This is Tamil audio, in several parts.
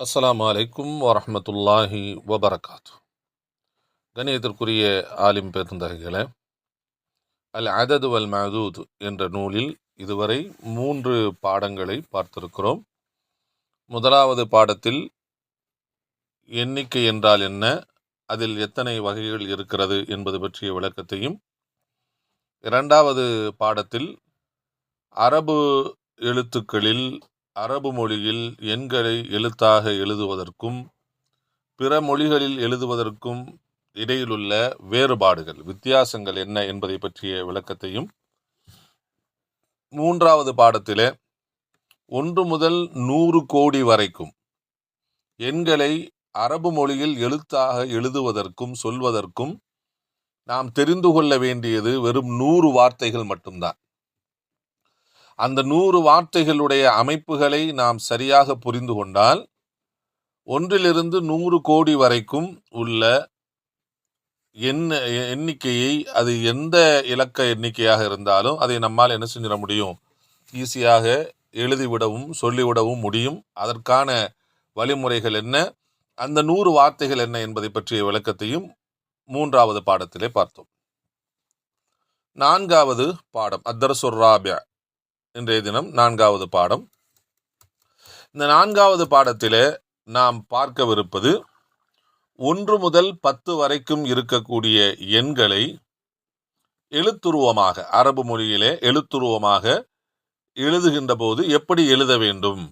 அஸ்லாம் அலைக்கும் வரமத்துல்லாஹி வபரகாத்து. கணியத்திற்குரிய ஆலிம் பெருந்தகைகளே அல் அதது வல் மதூத் என்ற நூலில் இதுவரை மூன்று பாடங்களை பார்த்திருக்கிறோம். முதலாவது பாடத்தில் எண்ணிக்கை என்றால் என்ன? அதில் எத்தனை வகைகள் இருக்கிறது என்பது பற்றிய விளக்கத்தையும் இரண்டாவது பாடத்தில் அரபு எழுத்துக்களில் அரபு மொழியில் எண்களை எழுத்தாக எழுதுவதற்கும் பிற மொழிகளில் எழுதுவதற்கும் இடையிலுள்ள வேறுபாடுகள் வித்தியாசங்கள் என்ன என்பதை பற்றிய விளக்கத்தையும் மூன்றாவது பாடத்திலே ஒன்று முதல் நூறு கோடி வரைக்கும் எண்களை அரபு மொழியில் எழுத்தாக எழுதுவதற்கும் சொல்வதற்கும் நாம் தெரிந்து கொள்ள வேண்டியது வெறும் நூறு வார்த்தைகள் மட்டும்தான். அந்த நூறு வார்த்தைகளுடைய அமைப்புகளை நாம் சரியாக புரிந்து கொண்டால் ஒன்றிலிருந்து நூறு கோடி வரைக்கும் உள்ள என்ன எண்ணிக்கையை அது எந்த இலக்க எண்ணிக்கையாக இருந்தாலும் அதை நம்மால் என்ன செஞ்சிட முடியும்? ஈஸியாக எழுதிவிடவும் சொல்லிவிடவும் முடியும். அதற்கான வழிமுறைகள் என்ன? அந்த நூறு வார்த்தைகள் என்ன என்பதை பற்றிய விளக்கத்தையும் மூன்றாவது பாடத்திலே பார்த்தோம். நான்காவது பாடம் அத்தரசுர் ராபியா. இன்றைய தினம் நான்காவது பாடம். இந்த நான்காவது பாடத்திலே நாம் பார்க்கவிருப்பது ஒன்று முதல் பத்து வரைக்கும் இருக்கக்கூடிய எண்களை எழுத்துருவமாக அரபு மொழியிலே எழுத்துருவமாக எழுதுகின்ற போது எப்படி எழுத வேண்டும்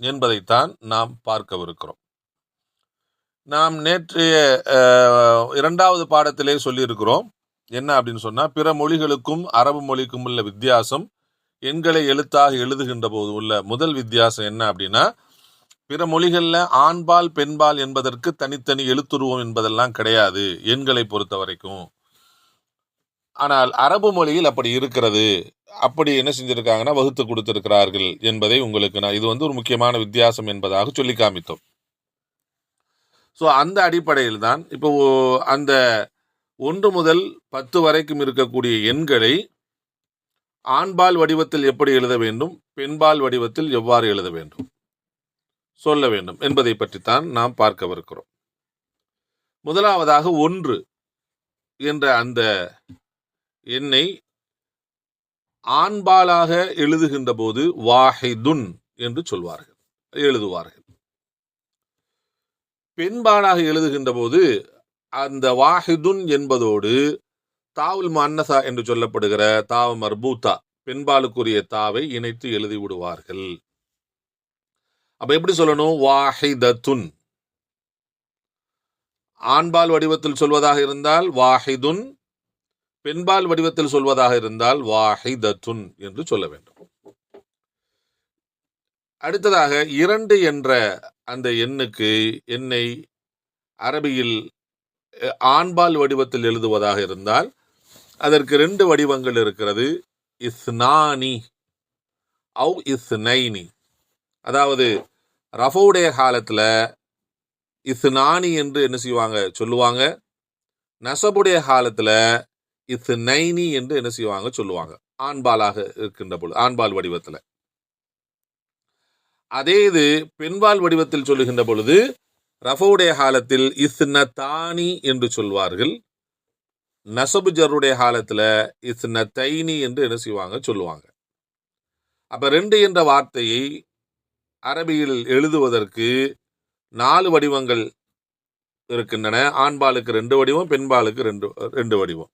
என்பதைத்தான் நாம் பார்க்கவிருக்கிறோம். நாம் நேற்றைய இரண்டாவது பாடத்திலே சொல்லியிருக்கிறோம். என்ன அப்படின்னு சொன்னால் பிற மொழிகளுக்கும் அரபு மொழிக்கும் உள்ள வித்தியாசம் எண்களை எழுத்தாக எழுதுகின்ற போது உள்ள முதல் வித்தியாசம் என்ன அப்படின்னா பிற மொழிகளில் ஆண்பால் பெண்பால் என்பதற்கு தனித்தனி எழுத்துருவம் என்பதெல்லாம் கிடையாது எண்களை பொறுத்த வரைக்கும். ஆனால் அரபு மொழியில் அப்படி இருக்கிறது. அப்படி என்ன செஞ்சிருக்காங்கன்னா வகுத்து கொடுத்திருக்கிறார்கள் என்பதை உங்களுக்கு நான் இது வந்து ஒரு முக்கியமான வித்தியாசம் என்பதாக சொல்லி காமித்தோம். ஸோ அந்த அடிப்படையில் தான் இப்போ அந்த ஒன்று முதல் பத்து வரைக்கும் இருக்கக்கூடிய எண்களை ஆண்பால் வடிவத்தில் எப்படி எழுத வேண்டும்? பெண்பால் வடிவத்தில் எவ்வாறு எழுத வேண்டும்? சொல்ல வேண்டும். என்பதை பற்றித்தான் நாம் பார்க்கவிருக்கிறோம். முதலாவதாக ஒன்று என்ற அந்த எண்ணை ஆண்பாலாக எழுதுகின்ற போது வாஹிதுன் என்று சொல்வார்கள். எழுதுவார்கள். பெண்பாலாக எழுதுகின்ற போது அந்த வாஹிதுன் என்பதோடு தாவுல் மன்னசா என்று சொல்லப்படுகிற தாவ மர்பூத்தா பெண்பாலுக்குரிய தாவை இணைத்து எழுதி விடுவார்கள் அப்ப எப்படி சொல்லணும்? வாஹிதத்துன். ஆண்பால் வடிவத்தில் சொல்வதாக இருந்தால் வாஹிதுன் பெண்பால் வடிவத்தில் சொல்வதாக இருந்தால் வாஹிதத்துன் என்று சொல்ல வேண்டும். அடுத்ததாக இரண்டு என்ற அந்த எண்ணுக்கு எண்ணை அரபியில் ஆண்பால் வடிவத்தில் எழுதுவதாக இருந்தால் அதற்கு ரெண்டு வடிவங்கள் இருக்கிறது. இஸ்னானி அவு இஸ்னைனி. அதாவது ரஃபவுடைய காலத்தில் இஸ்னானி என்று என்ன செய்வாங்க? சொல்லுவாங்க. நசபுடைய காலத்தில் இஸ்னைனி என்று என்ன செய்வாங்க? சொல்லுவாங்க. ஆண்பாலாக இருக்கின்ற பொழுது ஆண்பால் வடிவத்தில். அதே இது பெண்பால் வடிவத்தில் சொல்லுகின்ற பொழுது ரஃபவுடைய காலத்தில் இஸ்னதானி என்று சொல்வார்கள். நசபு ஜருடைய காலத்தில் இஸ்ன தைனி என்று என்ன செய்வாங்க? சொல்லுவாங்க. அப்போ ரெண்டு என்ற வார்த்தையை அரபியில் எழுதுவதற்கு நாலு வடிவங்கள் இருக்கின்றன. ஆண்பாலுக்கு ரெண்டு வடிவம் பெண்பாலுக்கு ரெண்டு ரெண்டு வடிவம்.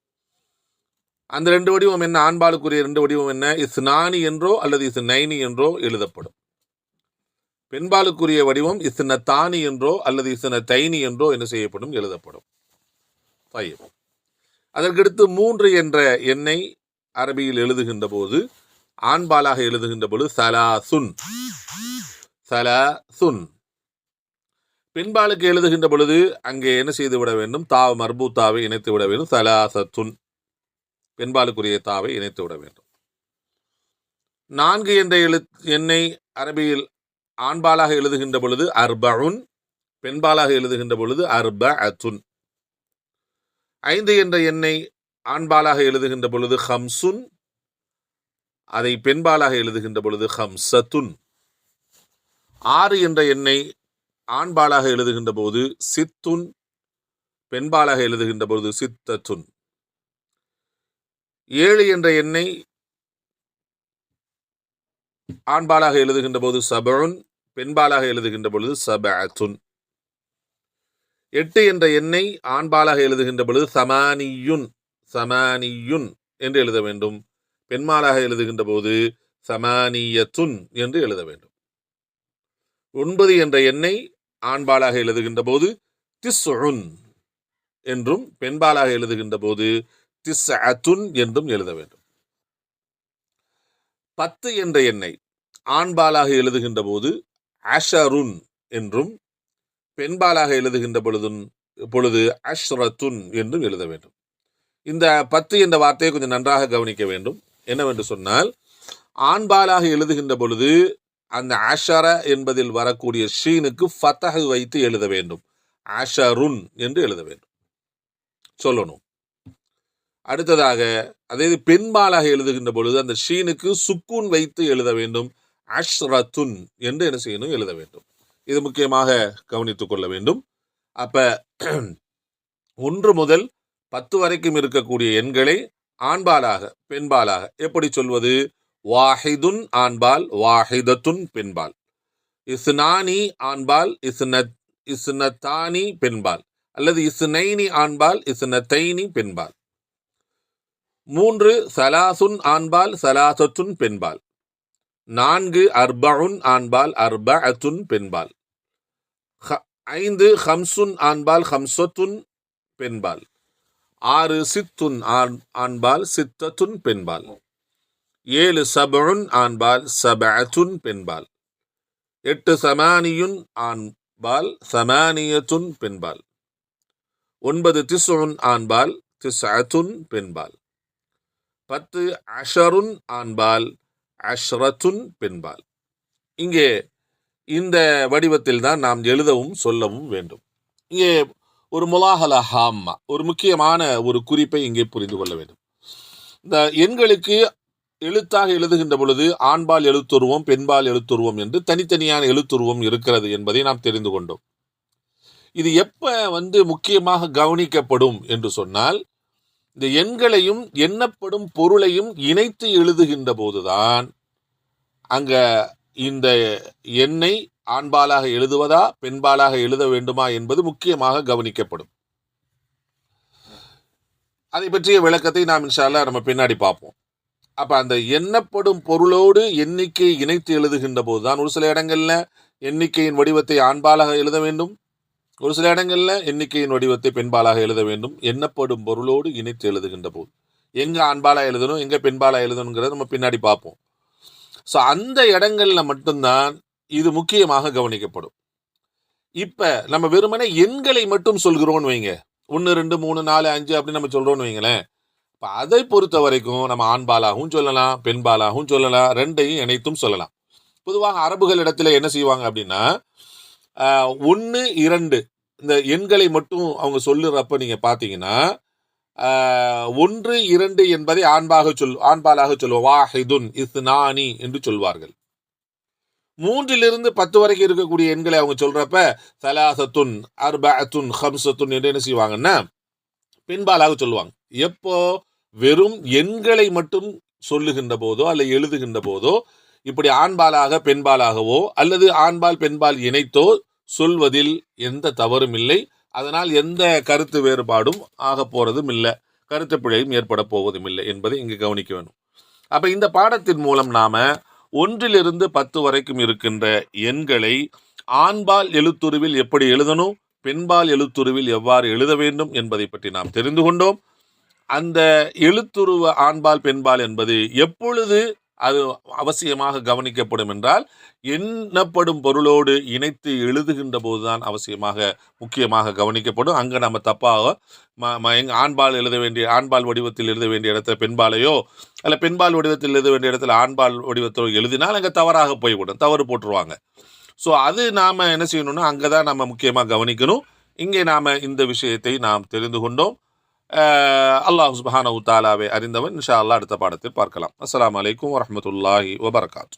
அந்த ரெண்டு வடிவம் என்ன? ஆண்பாலுக்குரிய ரெண்டு வடிவம் என்ன? இஸ்னானி என்றோ அல்லது இஸ் நைனி என்றோ எழுதப்படும். பெண்பாலுக்குரிய வடிவம் இஸ்ன தானி என்றோ அல்லது இஸ்ன தைனி என்றோ என்ன செய்யப்படும்? எழுதப்படும். அதற்கடுத்து மூன்று என்ற எண்ணை அரபியில் எழுதுகின்ற போது ஆண்பாலாக எழுதுகின்ற பொழுது சலாசுன். சலாசுன். பெண்பாலுக்கு எழுதுகின்ற பொழுது அங்கே என்ன செய்து விட வேண்டும்? தா மர்பூத்தாவை இணைத்து விட வேண்டும். சலாசத்துன். பெண்பாலுக்குரிய தாவை இணைத்து விட வேண்டும். நான்கு என்ற எழு எண்ணை அரபியில் ஆண்பாலாக எழுதுகின்ற பொழுது அர்பஉன். பெண்பாலாக எழுதுகின்ற பொழுது அர்ப அத்துன் ஐந்து என்ற எண்ணை ஆண்பாலாக எழுதுகின்ற பொழுது ஹம்சுன் அதை பெண்பாலாக எழுதுகின்ற பொழுது ஹம்சத்துன். ஆறு என்ற எண்ணை ஆண்பாலாக எழுதுகின்ற போது சித்துன் பெண்பாலாக எழுதுகின்ற பொழுது சித்தத்துன். ஏழு என்ற எண்ணை ஆண்பாலாக எழுதுகின்ற போது சபருன் பெண்பாலாக எழுதுகின்ற பொழுது சபஅத்துன். எட்டு என்ற எண்ணை ஆண்பாலாக எழுதுகின்ற பொழுது சமானியுன் சமானியுன் என்று எழுத வேண்டும். பெண்மாலாக எழுதுகின்ற போது சமானியத்துன் என்று எழுத வேண்டும். ஒன்பது என்ற எண்ணை ஆண்பாலாக எழுதுகின்ற போது திஸ்உன் என்றும் பெண்பாலாக எழுதுகின்ற போது திஸ் அத்துன் என்றும் எழுத வேண்டும். பத்து என்ற எண்ணை ஆண்பாலாக எழுதுகின்ற போது அஷருன் என்றும் பெண்பாலாக எழுதுகின்ற பொழுதும் பொழுது அஷ்ரத்துன் என்றும் எழுத வேண்டும். இந்த பத்து என்ற வார்த்தையை கொஞ்சம் நன்றாக கவனிக்க வேண்டும். என்னவென்று சொன்னால் ஆண்பாலாக எழுதுகின்ற பொழுது அந்த அஷர என்பதில் வரக்கூடிய ஷீனுக்கு ஃபத்தஹ் வைத்து எழுத வேண்டும். அஷருன் என்று எழுத வேண்டும். சொல்லணும். அடுத்ததாக அதே பெண்பாலாக எழுதுகின்ற பொழுது அந்த ஷீனுக்கு சுக்கூன் வைத்து எழுத வேண்டும். அஷ்ரத்துன் என்று என்ன செய்யணும்? எழுத வேண்டும். இது முக்கியமாக கவனித்து கொள்ள வேண்டும். அப்ப ஒன்று முதல் பத்து வரைக்கும் இருக்கக்கூடிய எண்களை ஆண்பாலாக பெண்பாலாக எப்படி சொல்வது? வாஹிதுன் ஆண்பால் வாஹிதத்துன் பெண்பால். இஸ்னானி ஆண்பால் இஸ்னத் இஸ்னத்தானி பெண்பால். அல்லது இஸ்னைனி ஆண்பால் இஸ்னத்தைனி பெண்பால். மூன்று சலாசுன் ஆண்பால் சலாசத்துன் பெண்பால். நான்கு அர்பவுன் ஆண்பால் அர்ப அத்துன் பெண்பால். ஐந்து ஹம்சுன் ஆண்பால் ஹம்சத்துன் பெண்பால். ஆறு சித்துன் ஆண் ஆண்பால் சித்தத்துன் பெண்பால். ஏழு சபுன் ஆண்பால் சபத்துன் பெண்பால். எட்டு சமானியுன் ஆண்பால் சமானியத்துன் பெண்பால். ஒன்பது திசுன் ஆண்பால் திசுன் பெண்பால். பத்து அஷருன் ஆண்பால் அஷ்ரத்துன் பெண்பால். இங்கே இந்த வடிவத்தில் தான் நாம் எழுதவும் சொல்லவும் வேண்டும். இங்கே ஒரு முலாஹல ஹாம்மா ஒரு முக்கியமான ஒரு குறிப்பை இங்கே புரிந்து கொள்ள வேண்டும். இந்த எண்களுக்கு எழுத்தாக எழுதுகின்ற பொழுது ஆண்பால் எழுத்துருவம் பெண்பால் எழுத்துருவம் என்று தனித்தனியான எழுத்துருவம் இருக்கிறது என்பதை நாம் தெரிந்து கொண்டோம். இது எப்ப வந்து முக்கியமாக கவனிக்கப்படும் என்று சொன்னால் இந்த எண்களையும் எண்ணப்படும் பொருளையும் இணைத்து எழுதுகின்ற போதுதான் அங்கே இந்த எண்ணை ஆண்பாலாக எழுதுவதா பெண்பாலாக எழுத வேண்டுமா என்பது முக்கியமாக கவனிக்கப்படும். அதை பற்றிய விளக்கத்தை நாம் இன்ஷால்லா நம்ம பின்னாடி பார்ப்போம். அப்போ அந்த எண்ணப்படும் பொருளோடு எண்ணிக்கை இணைத்து எழுதுகின்ற போதுதான் ஒரு சில இடங்களில் எண்ணிக்கையின் வடிவத்தை ஆண்பாலாக எழுத வேண்டும். ஒரு சில இடங்களில் எண்ணிக்கையின் வடிவத்தை பெண்பாலாக எழுத வேண்டும். எண்ணப்படும் பொருளோடு இணைத்து எழுதுகின்ற போது. எங்கே ஆண்பாலாக எழுதணும் எங்கே பெண்பாலாக எழுதணுங்கிறத நம்ம பின்னாடி பார்ப்போம். ஸோ அந்த இடங்களில் மட்டும்தான் இது முக்கியமாக கவனிக்கப்படும். இப்போ நம்ம வெறுமனே எண்களை மட்டும் சொல்கிறோம்னு வைங்க. ஒன்று ரெண்டு மூணு நாலு அஞ்சு அப்படின்னு நம்ம சொல்கிறோன்னு வைங்களேன். இப்போ அதை பொறுத்த வரைக்கும் நம்ம ஆண்பாலாகவும் சொல்லலாம் பெண்பாலாகவும் சொல்லலாம் ரெண்டையும் இணைத்தும் சொல்லலாம். பொதுவாக அரபுகள் இடத்துல என்ன செய்வாங்க அப்படின்னா ஒன்று இரண்டு இந்த எண்களை மட்டும் அவங்க சொல்லுறப்ப நீங்கள் பார்த்தீங்கன்னா ஒன்று இரண்டு என்பதை ஆண்பாக சொல் ஆண்பாலாக சொல்வோம். வாஹிதுன் இஸ்னானி என்று சொல்வார்கள். மூன்றிலிருந்து பத்து வரைக்கும் இருக்கக்கூடிய எண்களை அவங்க சொல்றப்ப சலாசத்துன் அர்பத்துன் ஹம்சத்துன் என்று என்ன செய்வாங்கன்னா பெண்பாலாக சொல்லுவாங்க. எப்போ வெறும் எண்களை மட்டும் சொல்லுகின்ற போதோ அல்ல எழுதுகின்ற போதோ இப்படி ஆண்பாலாக பெண்பாலாகவோ அல்லது ஆண்பால் பெண்பால் இணைத்தோ சொல்வதில் எந்த தவறும் இல்லை. அதனால் எந்த கருத்து வேறுபாடும் ஆக போகிறதும் இல்லை. கருத்து பிழையும் ஏற்பட போவதும் இல்லை என்பதை இங்கு கவனிக்க வேணும். அப்போ இந்த பாடத்தின் மூலம் நாம் ஒன்றிலிருந்து பத்து வரைக்கும் இருக்கின்ற எண்களை ஆண்பால் எழுத்துருவில் எப்படி எழுதணும் பெண்பால் எழுத்துருவில் எவ்வாறு எழுத வேண்டும் என்பதை பற்றி நாம் தெரிந்து கொண்டோம். அந்த எழுத்துருவ ஆண்பால் பெண்பால் என்பது எப்பொழுது அது அவசியமாக கவனிக்கப்படும் என்றால் எண்ணப்படும் பொருளோடு இணைத்து எழுதுகின்ற போதுதான் அவசியமாக முக்கியமாக கவனிக்கப்படும். அங்கே நம்ம தப்பாக ம- ம- ஆண்பால் எழுத வேண்டிய ஆண்பால் வடிவத்தில் எழுத வேண்டிய இடத்துல பெண்பாலையோ அல்ல பெண்பால் வடிவத்தில் எழுத வேண்டிய இடத்துல ஆண்பால் வடிவத்தோ எழுதினால் அங்கே தவறாக போய்விடும் தவறு போட்டுருவாங்க. ஸோ அது நாம் என்ன செய்யணும்னா அங்கே தான் நம்ம முக்கியமாக கவனிக்கணும். இங்கே நாம் இந்த விஷயத்தை நாம் தெரிந்து கொண்டோம். அல்லாஹ் சுப்ஹானஹு தாலாவை அறிந்தவன் இன்ஷா அல்லாஹ் அடுத்த பாடத்தில் பார்க்கலாம் அஸ்ஸலாமு அலைக்கும் வரஹ்மத்துல்லாஹி வபரகாத்து